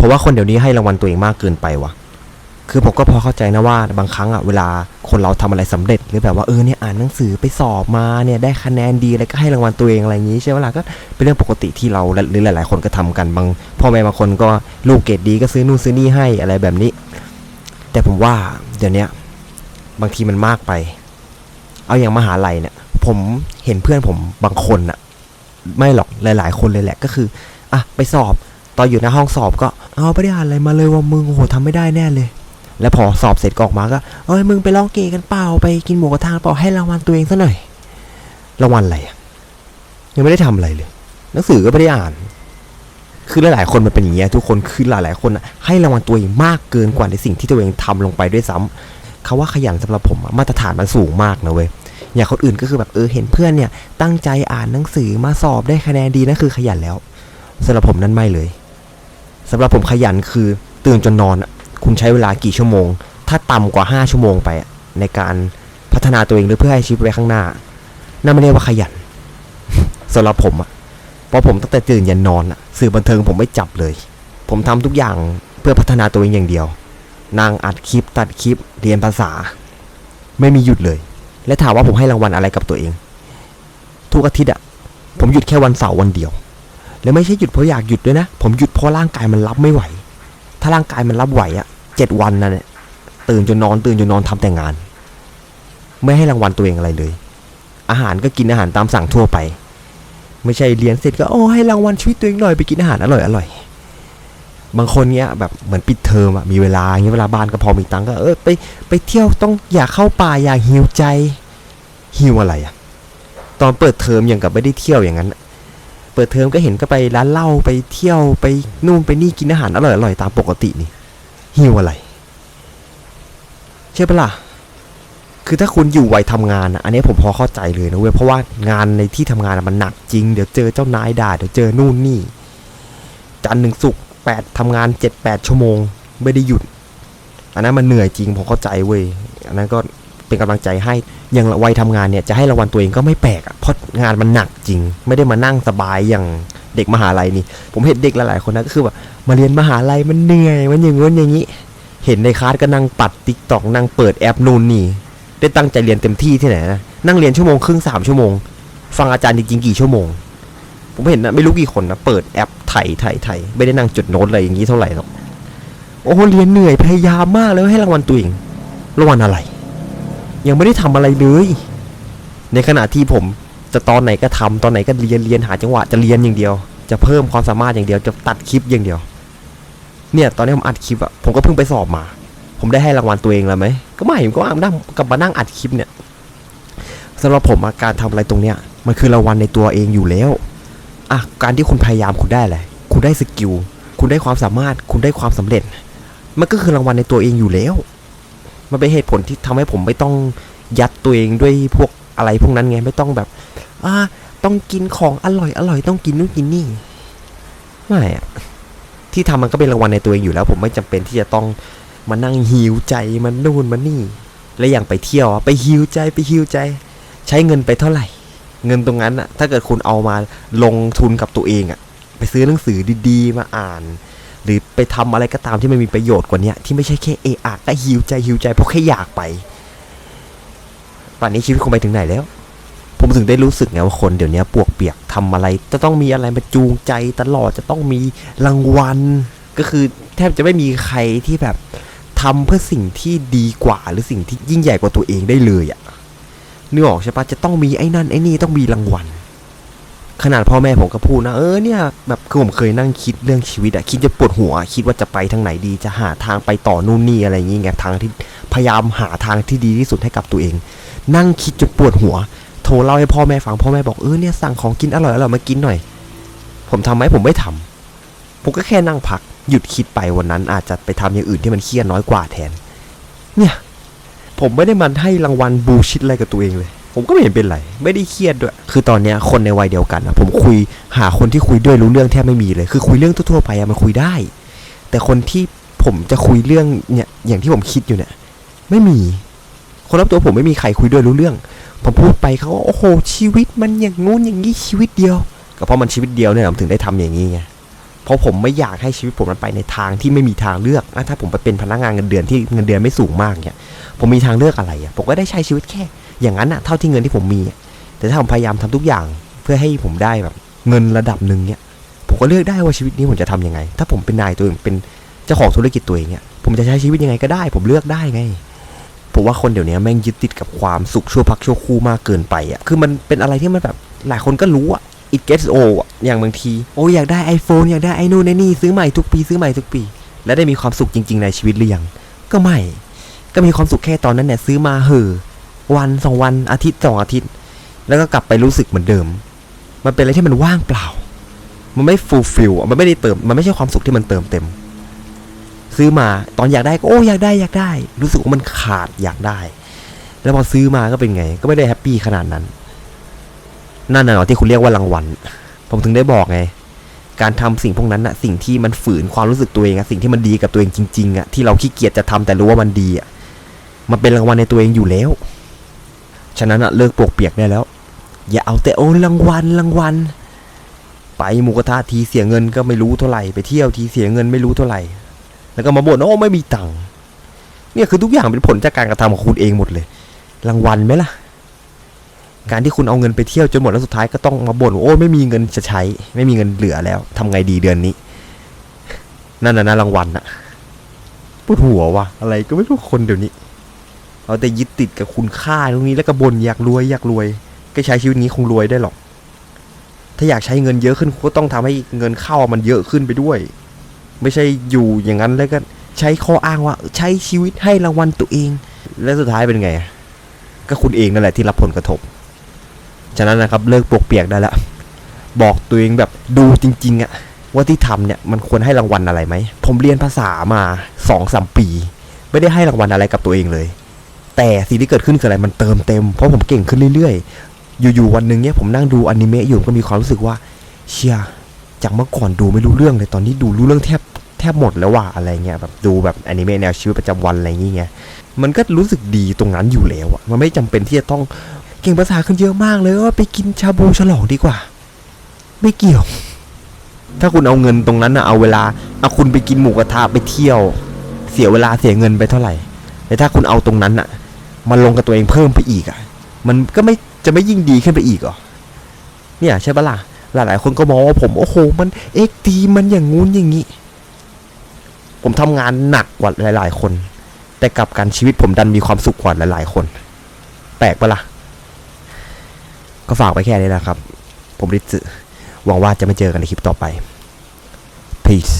เพราะว่าคนเดี๋ยวนี้ให้รางวัลตัวเองมากเกินไปว่ะ คือผมก็พอเข้าใจนะว่าบางครั้งอะเวลาคนเราทำอะไรสำเร็จหรือแบบว่าเออเนี่ยอ่านหนังสือไปสอบมาเนี่ยได้คะแนนดีอะไรก็ให้รางวัลตัวเองอะไรอย่างนี้ใช่ไหมล่ะก็เป็นเรื่องปกติที่เราหรือหลาย ๆ คนก็ทำกันบางพ่อแม่บางคนก็ลูกเกรดดีก็ซื้อนู่นซื้อนี่ให้อะไรแบบนี้ แต่ผมว่าเดี๋ยวนี้บางทีมันมากไป เอาอย่างมหาลัยเนี่ย ผมเห็นเพื่อนผมบางคนอะไม่หรอกหลาย ๆ คนเลยแหละก็คืออะไปสอบ ตอนอยู่ในห้องสอบก็เอาไม่ได้อ่านอะไรมาเลยว่ามึงโอ้โหทำไม่ได้แน่เลย แล้วพอสอบเสร็จก็ออกมาก็เอ้ยมึงไปร้องเกย์กันเปล่าไปกินหมูกระทะเปล่าให้รางวัลตัวเองซะหน่อยรางวัลอะไรยังไม่ได้ทำอะไรเลยหนังสือก็ไม่ได้อ่าน คือหลายๆคนมันเป็นอย่างเงี้ยทุกคนคือหลายๆคนให้รางวัลตัวเองมากเกินกว่าในสิ่งที่ตัวเองทำลงไปด้วยซ้ำคาว่าขยันสำหรับผมมาตรฐานมันสูงมากนะเว้ยอย่างคนอื่นก็คือแบบเออเห็นเพื่อนเนี่ยตั้งใจอ่านหนังสือมาสอบได้คะแนนดีนั่นคือขยันแล้วสำหรับผมนั่นไม่เลย สำหรับผมขยันคือตื่นจนนอนคุณใช้เวลากี่ชั่วโมง ถ้าต่ำกว่า 5 ชั่วโมงไปในการพัฒนาตัวเองหรือเพื่อให้ชีวิตไปข้างหน้านั่นไม่เรียกว่าขยันสำหรับผมอะเพราะผมตั้งแต่ตื่นยันนอนอะสื่อบันเทิงผมไม่จับเลย ผมทำทุกอย่างเพื่อพัฒนาตัวเองอย่างเดียวนั่งอัดคลิป ตัดคลิป เรียนภาษา ไม่มีหยุดเลย และถามว่าผมให้รางวัลอะไรกับตัวเอง ทุกอาทิตย์อะผมหยุดแค่วันเสาร์วันเดียว แล้วไม่ใช่หยุดเพราะอยากหยุดด้วยนะ ผมหยุดเพราะร่างกายมันรับไม่ไหว ถ้าร่างกายมันรับไหวอะเจ็ดวันนะเนี่ยตื่นจนนอนตื่นจนนอนทำแต่งาน ไม่ให้รางวัลตัวเองอะไรเลย อาหารก็กินอาหารตามสั่งทั่วไป ไม่ใช่เรียนเสร็จก็โอ้ให้รางวัลชีวิตตัวเองหน่อยไปกินอาหารอร่อยอร่อยบางคนเนี้ยแบบเหมือนปิดเทอมอะมีเวลาเงี้ยเวลาบ้านก็พอมีตังก็เออไปไปเที่ยวต้องอยากเข้าป่าอยากหิวใจหิวอะไรอะตอนเปิดเทอมยังกับไม่ได้เที่ยวอย่างนั้น ปิดเทอมก็เห็นก็ไปร้านเหล้าไปเที่ยวไปนู่นไปนี่กินอาหารอร่อยอร่อยตามปกตินี่หิวอะไรใช่ปะล่ะคือถ้าคุณอยู่วัยทำงานอันนี้ผมพอเข้าใจเลยนะเว้ยเพราะว่างานในที่ทำงานมันหนักจริง เดี๋ยวเจอเจ้านายด่าเดี๋ยวเจอนู่นนี่ จันหนึ่งศุกแปดทำงานเจ็ดแปดชั่วโมง ไม่ได้หยุด อันนั้นมันเหนื่อยจริงผมเข้าใจเว้ยอันนั้นก็ เป็นกำลังใจให้ อย่างวัยทำงานเนี่ยจะให้รางวัลตัวเองก็ไม่แปลกอะเพราะงานมันหนักจริง ไม่ได้มานั่งสบายอย่างเด็กมหาลัยนี่ ผมเห็นเด็กหลายๆคนนะก็คือแบบมาเรียนมหาลัยมันเหนื่อย มันอย่างงู้นอย่างนี้ เห็นในคลาสก็นั่งปัดติ๊กตอกนั่งเปิดแอปนู่นนี่ ได้ตั้งใจเรียนเต็มที่ที่ไหนนะ นั่งเรียนชั่วโมงครึ่งสามชั่วโมง ฟังอาจารย์จริงๆกี่ชั่วโมง ผมเห็นนะไม่รู้กี่คนนะเปิดแอปไถ่ไถ่ไถไม่ได้นั่งจดโน้ตอะไรอย่างนี้เท่าไหร่หรอก โอ้โหเรียนเหนื่อยพยายามมากเลยให้รางวัลตัวเอง รางวัลอะไร ยังไม่ได้ทำอะไรเลย ในขณะที่ผมจะตอนไหนก็ทำตอนไหนก็เรียนเรียนหาจังหวะจะเรียนอย่างเดียว จะเพิ่มความสามารถอย่างเดียวจะตัดคลิปอย่างเดียว เนี่ยตอนนี้ผมอัดคลิปอะผมก็เพิ่งไปสอบมา ผมได้ให้รางวัลตัวเองแล้วไหมก็ไม่ผมก็อ่านั่งกลับมานั่งอัดคลิปเนี่ยสำหรับผมอะการทำอะไรตรงเนี้ยมันคือรางวัลในตัวเองอยู่แล้วอะการที่คุณพยายามคุณได้อะไรคุณได้สกิลคุณได้ความสามารถคุณได้ความสำเร็จ มันก็คือรางวัลในตัวเองอยู่แล้ว มันเป็นเหตุผลที่ทำให้ผมไม่ต้องยัดตัวเองด้วยพวกอะไรพวกนั้นไงไม่ต้องแบบอ่าต้องกินของอร่อยอร่อยต้องกินนู่นกินนี่ไม่อะที่ทำมันก็เป็นรางวัลในตัวเองอยู่แล้ว ผมไม่จำเป็นที่จะต้องมานั่งหิวใจมันนู่นมันนี่ และอย่างไปเที่ยวไปหิวใจไปหิวใจ ใช้เงินไปเท่าไหร่ เงินตรงนั้นอะถ้าเกิดคุณเอามาลงทุนกับตัวเองอะไปซื้อหนังสือดีๆ มาอ่าน หรือไปทำอะไรก็ตามที่มันมีประโยชน์กว่านี้ที่ไม่ใช่แค่เอะอะก็หิวใจหิวใจเพราะแค่อยากไปป่านนี้ชีวิตคงไปถึงไหนแล้ว ผมถึงได้รู้สึกไงว่าคนเดี๋ยวนี้ปวกเปียกทำอะไร จะต้องมีอะไรมาจูงใจตลอดจะต้องมีรางวัล ก็คือแทบจะไม่มีใครที่แบบทำเพื่อสิ่งที่ดีกว่าหรือสิ่งที่ยิ่งใหญ่กว่าตัวเองได้เลยอะนึกออกใช่ปะจะต้องมีไอ้นั่นไอ้นี่ต้องมีรางวัล ขนาดพ่อแม่ผมก็พูดนะเออเนี่ยแบบคือผมเคยนั่งคิดเรื่องชีวิตอะคิดจะปวดหัว คิดว่าจะไปทางไหนดีจะหาทางไปต่อนู่นนี่อะไรอย่างเงี้ยทางที่พยายามหาทางที่ดีที่สุดให้กับตัวเอง นั่งคิดจนปวดหัว โทรเล่าให้พ่อแม่ฟังพ่อแม่บอกเออเนี่ยสั่งของกินอร่อยอร่อยมากินหน่อย ผมทำไหมผมไม่ทำผมก็แค่นั่งพัก หยุดคิดไปวันนั้นอาจจะไปทำอย่างอื่นที่มันเครียดน้อยกว่าแทน เนี่ย ผมไม่ได้มันให้รางวัลบูชิดอะไรกับตัวเองเลย ผมก็ไม่เห็นเป็นไร ไม่ได้เครียดด้วย คือตอนเนี้ยคนในวัยเดียวกันอะผมคุยหาคนที่คุยด้วยรู้เรื่องแทบไม่มีเลย คือคุยเรื่องทั่วๆไปอะมันคุยได้ แต่คนที่ผมจะคุยเรื่องเนี่ยอย่างที่ผมคิดอยู่เนี่ยไม่มี คนรอบตัวผมไม่มีใครคุยด้วยรู้เรื่อง ผมพูดไปเขาก็โอ้โหชีวิตมันอย่างงู้นอย่างนี้ชีวิตเดียว ก็เพราะมันชีวิตเดียวเนี่ยผมถึงได้ทำอย่างนี้ไงเพราะผมไม่อยากให้ชีวิตผมมันไปในทางที่ไม่มีทางเลือกอะถ้าผมไปเป็นพนักงานเงินเดือนที่เงินเดือนไม่สูงมากเนี่ยผมมีทางเลือกอะไรอะผมก็ได้ใช้ชีวิตแค่ อย่างนั้นอะเท่าที่เงินที่ผมมี แต่ถ้าผมพยายามทำทุกอย่างเพื่อให้ผมได้แบบ เงินระดับหนึ่งเนี่ยผมก็เลือกได้ว่าชีวิตนี้ผมจะทำยังไง ถ้าผมเป็นนายตัวเองเป็นเจ้าของธุรกิจตัวเองเนี่ยผมจะใช้ชีวิตยังไงก็ได้ ผมเลือกได้ไงผมว่าคนเดี๋ยวนี้แม่งยึดติดกับความสุขชั่วพักชั่วคู่มากเกินไปอะ คือมันเป็นอะไรที่มันแบบหลายคนก็รู้อะ it gets old อะ อย่างบางที โอ้ยอยากได้ iPhone อยากได้ไอ้นู่นไอ้นี่ซื้อใหม่ทุกปีซื้อใหม่ทุกปี แล้วได้มีความสุขจริง ๆ ในชีวิตหรือยัง ก็ไม่ ก็มีความสุขแค่ตอนนั้นเนี่ยซื้อมาเหอ วันสองวันอาทิตย์สองอาทิตย์ แล้วก็กลับไปรู้สึกเหมือนเดิม มันเป็นอะไรที่มันว่างเปล่า มันไม่ฟูลฟิลมันไม่ได้เติม มันไม่ใช่ความสุขที่มันเติมเต็ม ซื้อมาตอนอยากได้ก็โอ้อยากได้อยากได้ รู้สึกว่ามันขาดอยากได้ แล้วพอซื้อมาก็เป็นไง ก็ไม่ได้แฮปปี้ขนาดนั้น นั่นน่ะที่คุณเรียกว่ารางวัล ผมถึงได้บอกไงการทำสิ่งพวกนั้นอะสิ่งที่มันฝืนความรู้สึกตัวเองอะสิ่งที่มันดีกับตัวเองจริงๆอะที่เราขี้เกียจจะทำแต่รู้ว่ามันดีอะมันเป็นรางวัลในตัวเองอยู่แล้ว ฉะนั้นอะเลิกปลวกเปียกได้แล้ว อย่าเอาแต่โอ้รางวัลรางวัลไปหมูกระทะทีเสียเงินก็ไม่รู้เท่าไหร่ไปเที่ยวทีเสียเงินไม่รู้เท่าไหร่ แล้วก็มาบ่นโอ้ไม่มีตังค์เนี่ยคือทุกอย่างเป็นผลจากการกระทำของคุณเองหมดเลย รางวัลไหมล่ะ การที่คุณเอาเงินไปเที่ยวจนหมดแล้วสุดท้ายก็ต้องมาบ่นว่าโอ้ไม่มีเงินจะใช้ ไม่มีเงินเหลือแล้วทำไงดีเดือนนี้ นั่นน่ะนะรางวัลน่ะปวดหัววะอะไรก็ไม่รู้คนเดี๋ยวนี้ เอาแต่ยึดติดกับคุณค่าตรงนี้แล้วก็บ่นอยากรวยอยากรวย ก็ใช้ชีวิตนี้คงรวยได้หรอก ถ้าอยากใช้เงินเยอะขึ้นก็ต้องทำให้เงินเข้ามันเยอะขึ้นไปด้วย ไม่ใช่อยู่อย่างนั้นแล้วก็ใช้ข้ออ้างว่า ใช้ชีวิตให้รางวัลตัวเอง และสุดท้ายเป็นไง ก็คุณเองนั่นแหละที่รับผลกระทบ ฉะนั้นนะครับเลิกปลวกเปียกได้แล้วบอกตัวเองแบบดูจริงๆอะว่าที่ทำเนี่ยมันควรให้รางวัลอะไรไหม ผมเรียนภาษามาสองสามปี ไม่ได้ให้รางวัลอะไรกับตัวเองเลย แต่สิ่งที่เกิดขึ้นคืออะไรมันเติมเต็ม เพราะผมเก่งขึ้นเรื่อยๆ อยู่ๆวันหนึ่งเนี่ยผมนั่งดูอนิเมะอยู่ก็มีความรู้สึกว่าเชียจากเมื่อก่อนดูไม่รู้เรื่องเลยตอนนี้ดูรู้เรื่องแทบแทบหมดแล้วว่ะอะไรเงี้ยแบบดูแบบอนิเมะแนวชีวิตประจำวันอะไรอย่างเงี้ยมันก็รู้สึกดีตรงนั้นอยู่แล้วอะมันไม่จำเป็นที่จะต้องเก่งภาษาขึ้นเยอะมากเลยว่าไปกินชาบูฉลองดีกว่า ไม่เกี่ยว ถ้าคุณเอาเงินตรงนั้นอะเอาเวลาเอาคุณไปกินหมูกระทะไปเที่ยว เสียเวลาเสียเงินไปเท่าไหร่แต่ถ้าคุณเอาตรงนั้นอะ มาลงกับตัวเองเพิ่มไปอีกอะมันก็ไม่จะไม่ยิ่งดีขึ้นไปอีกหรอ เนี่ยใช่ปะล่ะ หลายๆ คนก็มองว่าผมโอ้โห มันเอ็กดีมันอย่างงู้นอย่างงี้ ผมทำงานหนักกว่าหลาย ๆ คน แต่กลับกันชีวิตผมดันมีความสุขกว่าหลาย ๆ คน แปลกปะล่ะ ก็ฝากไปแค่นี้นะครับ ผมริสึหวังว่าจะไม่เจอกันในคลิปต่อไป peace